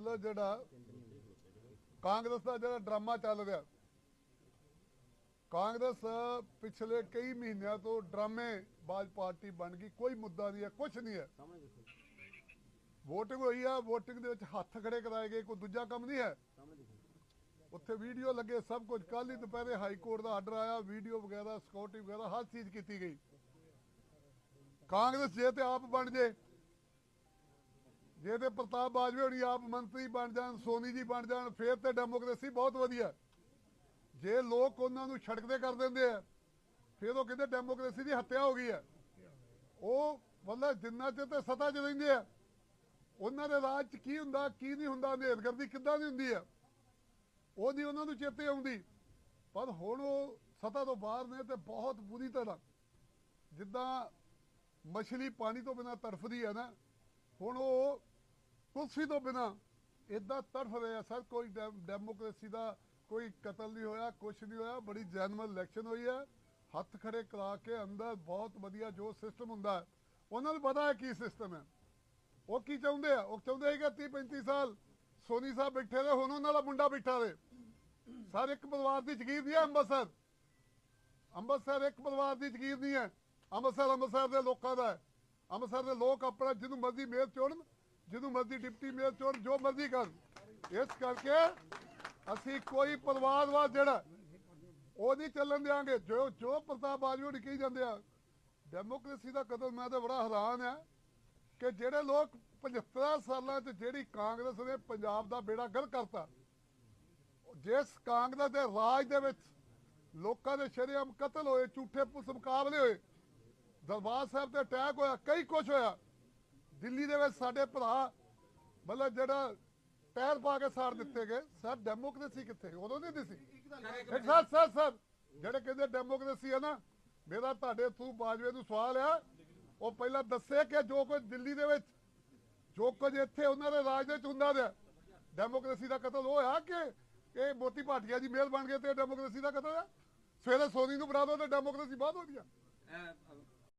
ਮਤਲਬ ਜਿਹੜਾ ਕਾਂਗਰਸ ਦਾ ਜਿਹੜਾ ਡਰਾਮਾ ਚੱਲ ਰਿਹਾ, ਕਾਂਗਰਸ ਪਿਛਲੇ ਕਈ ਮਹੀਨਿਆਂ ਤੋਂ ਡਰਾਮੇ ਬਾਜ ਪਾਰਟੀ ਬਣ ਗਈ, ਕੋਈ ਮੁੱਦਾ ਨਹੀਂ ਹੈ ਕੁਝ ਨਹੀਂ ਹੈ। ਸਾਹਮਣੇ ਹੋਈ ਆ VOTING ਦੇ ਵਿੱਚ ਹੱਥ ਖੜੇ ਕਰਾਏ ਗਏ, ਕੋਈ ਦੂਜਾ ਕੰਮ ਨਹੀਂ ਹੈ। ਉੱਥੇ ਵੀਡੀਓ ਲੱਗੇ ਸਭ ਕੁਝ ਕੱਲ ਹੀ ਦੁਪਹਿਰੇ ਹਾਈ ਕੋਰਟ ਦਾ ਆਰਡਰ ਆਇਆ, ਵੀਡੀਓ ਵਗੈਰਾ ਸਿਕਿਉਰਿਟੀ ਵਗੈਰਾ, ਹਰ ਚੀਜ਼ ਕੀਤੀ ਗਈ। ਕਾਂਗਰਸ ਜੇ ਤੇ ਆਪ ਬਣ ਜੇ ਜੇ ਤੇ ਪ੍ਰਤਾਪ ਬਾਜਵੇ ਹੋਣੀ ਆਪ ਮੰਤਰੀ ਬਣ ਜਾਣ, ਸੋਨੀ ਜੀ ਬਣ ਜਾਣ, ਫੇਰ ਤੇ ਡੈਮੋਕ੍ਰੇਸੀ ਬਹੁਤ ਵਧੀਆ। ਜੇ ਲੋਕ ਉਹਨਾਂ ਨੂੰ ਛੜਕਦੇ ਕਰ ਦਿੰਦੇ ਆ, ਫਿਰ ਉਹ ਕਹਿੰਦੇ ਡੈਮੋਕ੍ਰੇਸੀ ਦੀ ਹੱਤਿਆ ਹੋ ਗਈ ਹੈ ਉਹ ਮਤਲਬ ਜਿੰਨਾ ਚਿਰ ਤੇ ਸਤਾ 'ਚ ਰਹਿੰਦੇ ਆ, ਉਹਨਾਂ ਦੇ ਰਾਜ 'ਚ ਕੀ ਹੁੰਦਾ, ਕੀ ਨਹੀਂ ਹੁੰਦਾ ਹਨੇਰਗਰਦੀ ਕਿੱਦਾਂ ਦੀ ਹੁੰਦੀ ਆ? ਨਹੀਂ ਉਹਨਾਂ ਨੂੰ ਚੇਤੇ ਆਉਂਦੀ। ਪਰ ਹੁਣ ਉਹ ਸਤਾ ਤੋਂ ਬਾਹਰ ਨੇ ਤੇ ਬਹੁਤ ਬੁਰੀ ਤਰ੍ਹਾਂ। ਜਿੱਦਾਂ ਮਛਲੀ ਪਾਣੀ ਤੋਂ ਬਿਨਾ ਤੜਫਦੀ ਹੈ ਨਾ, ਹੁਣ ਉਹ ਕੁਰਸੀ ਤੋਂ ਬਿਨਾ ਇਦਾਂ ਤੜਫ ਰਹੇ ਸਰ, ਕੋਈ ਡੈਮੋਕ੍ਰੇਸੀ ਦਾ ਕੋਈ ਕਤਲ ਨਹੀਂ ਹੋਇਆ ਕੁਝ ਨਹੀਂ ਹੋਇਆ, ਬੜੀ ਜੈਨੂਅਲ ਇਲੈਕਸ਼ਨ ਹੋਈ ਹੈ। ਹੱਥ ਖੜੇ ਕਰਾ ਕੇ ਅੰਦਰ ਬਹੁਤ ਵਧੀਆ ਜੋ ਸਿਸਟਮ ਹੁੰਦਾ ਉਹਨਾਂ ਨੂੰ ਪਤਾ ਹੈ ਕੀ ਸਿਸਟਮ ਹੈ। ਉਹ ਕੀ ਚਾਹੁੰਦੇ ਆ? ਉਹ ਚਾਹੁੰਦੇ ਹੈਗੇ 30 35 ਸਾਲ ਸੋਨੀ ਸਾਹਿਬ ਬੈਠੇ ਰਹੇ, ਹੁਣ ਉਹਨਾਂ ਦਾ ਮੁੰਡਾ ਬੈਠਾ ਰਹੇ। ਸਰ, ਇੱਕ ਪਰਿਵਾਰ ਦੀ ਜ਼ਗੀਰ ਨਹੀਂ ਹੈ ਅੰਮ੍ਰਿਤਸਰ। ਅੰਮ੍ਰਿਤਸਰ ਇੱਕ ਪਰਿਵਾਰ ਦੀ ਜ਼ਗੀਰ ਨਹੀਂ ਹੈ। ਅੰਮ੍ਰਿਤਸਰ ਅੰਮ੍ਰਿਤਸਰ ਦੇ ਲੋਕਾਂ ਦਾ ਅੰਮ੍ਰਿਤਸਰ ਦੇ ਲੋਕ ਆਪਣਾ ਜਿਹਨੂੰ ਮਰਜ਼ੀ ਮੇਅਰ ਚੁਣਨ ਜਿਹਨੂੰ ਮਰਜ਼ੀ ਡਿਪਟੀ ਮੇਅਰ ਚੋਣ, ਜੋ ਮਰਜ਼ੀ ਕਰਨ ਇਸ ਕਰਕੇ ਅਸੀਂ ਕੋਈ ਪਰਿਵਾਰਵਾਦ ਜਿਹੜਾ ਉਹ ਨਹੀਂ ਚੱਲਣ ਦਿਆਂਗੇ। ਜੋ ਜੋ ਪ੍ਰਤਾਪ ਬਾਜਵਾ ਨੇ ਕਹੀ ਜਾਂਦੇ ਆ ਡੈਮੋਕ੍ਰੇਸੀ ਦਾ ਕਦਮ ਮੈਂ ਤਾਂ ਬੜਾ ਹੈਰਾਨ ਆ ਕਿ ਜਿਹੜੇ ਲੋਕ 75 ਸਾਲਾਂ 'ਚ ਜਿਹੜੀ ਕਾਂਗਰਸ ਨੇ ਪੰਜਾਬ ਦਾ ਬੇੜਾ ਗਰ ਕਰਤਾ, ਜਿਸ ਕਾਂਗਰਸ ਦੇ ਰਾਜ ਦੇ ਵਿੱਚ ਲੋਕਾਂ ਦੇ ਸ਼ਰੇਆਮ ਕਤਲ ਹੋਏ, ਝੂਠੇ ਪੁਲਿਸ ਮੁਕਾਬਲੇ ਹੋਏ, ਦਰਬਾਰ ਸਾਹਿਬ ਤੇ ਅਟੈਕ ਹੋਇਆ, ਕਈ ਕੁਝ ਹੋਇਆ। ਦਿੱਲੀ ਦੇ ਵਿੱਚ ਸਾਡੇ ਭਰਾ, ਮਤਲਬ ਜਿਹੜਾ ਪੈਰ ਪਾ ਕੇ ਸਾੜ ਦਿੱਤੇ ਗਏ, ਸਰ ਡੈਮੋਕ੍ਰੇਸੀ ਕਿੱਥੇ ਉਦੋਂ ਨਹੀਂ ਸੀ। ਸਰ ਸਰ ਸਰ, ਜਿਹੜੇ ਕਹਿੰਦੇ ਡੈਮੋਕ੍ਰੇਸੀ ਹੈ ਨਾ, ਮੇਰਾ ਤੁਹਾਡੇ ਥਰੂ ਬਾਜਵੇ ਨੂੰ ਸਵਾਲ ਆ, ਉਹ ਪਹਿਲਾਂ ਦੱਸੇ ਕਿ ਜੋ ਕੁਝ ਦਿੱਲੀ ਦੇ ਵਿੱਚ, ਜੋ ਕੁਝ ਇੱਥੇ ਉਹਨਾਂ ਦੇ ਰਾਜ ਦੇ ਵਿੱਚ ਹੁੰਦਾ ਰਿਹਾ ਡੈਮੋਕ੍ਰੇਸੀ ਦਾ ਕਤਲ ਉਹ ਆ ਕਿ ਇਹ ਮੋਤੀ ਭਾਟੀਆ ਜੀ ਮੇਲ ਬਣ ਗਏ ਤੇ ਡੈਮੋਕ੍ਰੇਸੀ ਦਾ ਕਤਲ ਹੈ ਸਵੇਰੇ ਸੋਨੀ ਨੂੰ ਬਣਾ ਤੇ ਡੈਮੋਕ੍ਰੇਸੀ ਬਾਅਦ ਹੋ ਗਈ ਇਹ